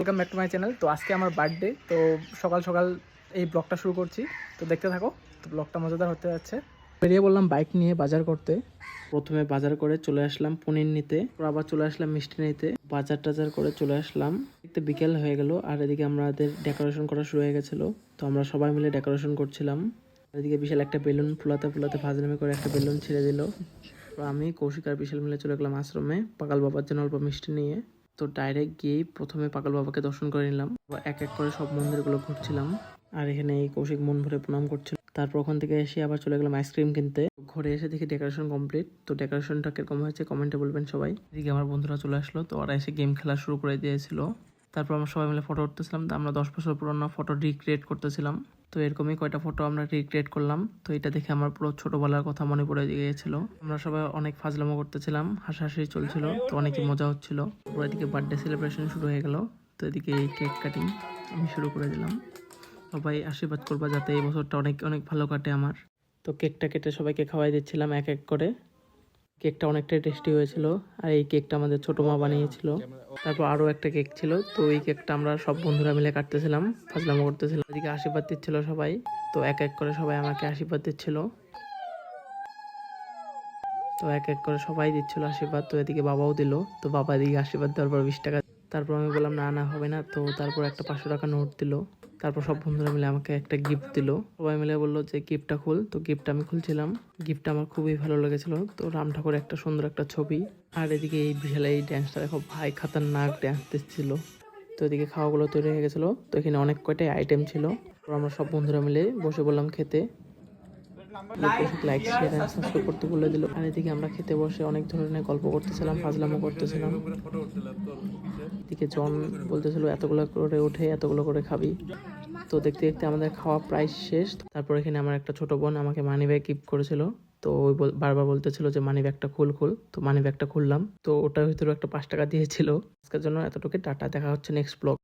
Welcome back to my channel তো আজকে আমার বার্থডে তো সকাল সকাল এই ব্লগটা শুরু করছি। তো দেখতে থাকো, তো ব্লগটা মজাদার হতে যাচ্ছে। বেরিয়ে বললাম বাইক নিয়ে বাজার করতে। প্রথমে বাজার করে চলে আসলাম পনির নিতে আবার চলে আসলাম মিষ্টি নিতে। বাজার টাজার করে চলে আসলাম। দেখতে বিকেল হয়ে গেল, আর এদিকে আমাদের ডেকোরেশন করা শুরু হয়ে গেছিল। তো আমরা সবাই মিলে ডেকোরেশন করছিলাম। এদিকে বিশাল একটা বেলুন ফুলাতে ফুলাতে ফাজলামি করে একটা বেলুন ছেড়ে দিল। আমি, কৌশিক আর বিশাল মিলে চলে গেলাম আশ্রমে পাকাল বাবার জন্য অল্প মিষ্টি নিয়ে। তো ডাইরেক্ট গিয়েই প্রথমে পাগল বাবাকে দর্শন করে নিলাম। এক এক করে সব মন্দিরগুলো ঘুরছিলাম। আর এখানে এই কৌশিক মন ভরে প্রণাম করছিল। তারপর ওখান থেকে এসে আবার চলে গেলাম আইসক্রিম কিনতে। ঘরে এসে দেখি ডেকোরেশন কমপ্লিট তো ডেকোরেশনটা কীরকম হয়েছে কমেন্টে বলবেন সবাই। এদিকে আমার বন্ধুরা চলে আসলো। তো ওরা এসে গেম খেলা শুরু করে দিয়েছিল। তারপর আমরা সবাই মিলে ফটো উঠতেছিলাম, তো আমরা দশ বছর পুরোনো ফটো রিক্রিয়েট করতেছিলাম। তো এরকমই কয়টা ফটো আমরা রিক্রিয়েট করলাম। তো এটা দেখে আমার পুরো ছোটবেলার কথা মনে পড়ে গিয়েছিল। আমরা সবাই অনেক ফাজলামো করতেছিলাম, হাসাহাসি চলছিল, তো অনেকই মজা হচ্ছিল। তারপর এদিকে বার্থডে সেলিব্রেশন শুরু হয়ে গেল, তো এদিকে এই কেক কাটিং আমি শুরু করে দিলাম। সবাই আশীর্বাদ করবা যাতে এই বছরটা অনেক অনেক ভালো কাটে আমার। তো কেকটা কেটে সবাইকে খাওয়াই দিচ্ছিলাম এক এক করে। কেকটা অনেকটাই টেস্টি হয়েছিল আর এই কেকটা আমাদের ছোট মা বানিয়েছিল। তারপর আরও একটা কেক ছিল, তো এই কেকটা আমরা সব বন্ধুরা মিলে কাটতেছিলাম, ফাজলামো করতেছিলাম। এদিকে আশীর্বাদ দিচ্ছিল সবাই, তো এক এক করে সবাই আমাকে আশীর্বাদ দিচ্ছিল। তো এক এক করে সবাই দিচ্ছিল আশীর্বাদ, তো এদিকে বাবাও দিল, তো বাবা এদিকে আশীর্বাদ দেওয়ার পর বিশ টাকা তারপর আমি বললাম, না না, হবে না। তো তারপর একটা পাঁচশো টাকা নোট দিল। তারপর সব বন্ধুরা মিলে আমাকে একটা গিফট দিল। সবাই মিলে বলল যে গিফটটা খুল। তো গিফটটা আমি খুলছিলাম। গিফটটা আমার খুবই ভালো লেগেছিল। তো রাম ঠাকুর একটা সুন্দর একটা ছবি। আর এদিকে এই বিশাল এই ড্যান্সটা দেখো, ভাই খাতারনাক ড্যান্স দিচ্ছিল। তো এদিকে খাওয়াগুলো তৈরি হয়ে গেছিল। তো এখানে অনেক কয়টাই আইটেম ছিল। তো আমরা সব বন্ধুরা মিলে বসে বললাম খেতে। লাইক শেয়ার এন্ড সাবস্ক্রাইব করতে বলে দিল। আর এদিকে আমরা খেতে বসে অনেক ধরনের গল্প করতেছিলাম ফাজলামো করতেছিলাম। এদিকে জন বলতেছিল এতগুলো করে উঠে এতগুলো করে খাবি। তো দেখতে দেখতে আমাদের খাওয়া প্রায় শেষ। তারপর এখানে আমার একটা ছোট বোন আমাকে মানি ব্যাগ গিফট করেছিল। তো ওই বারবার বলতেছিল যে মানি ব্যাগটা খুল খুল। তো মানি ব্যাগটা খুললাম। তো ওটার ভিতরে একটা পাঁচ টাকা দিয়েছিল। আজকের জন্য এতটুকু টাটা দেখা হচ্ছে নেক্সট ব্লগ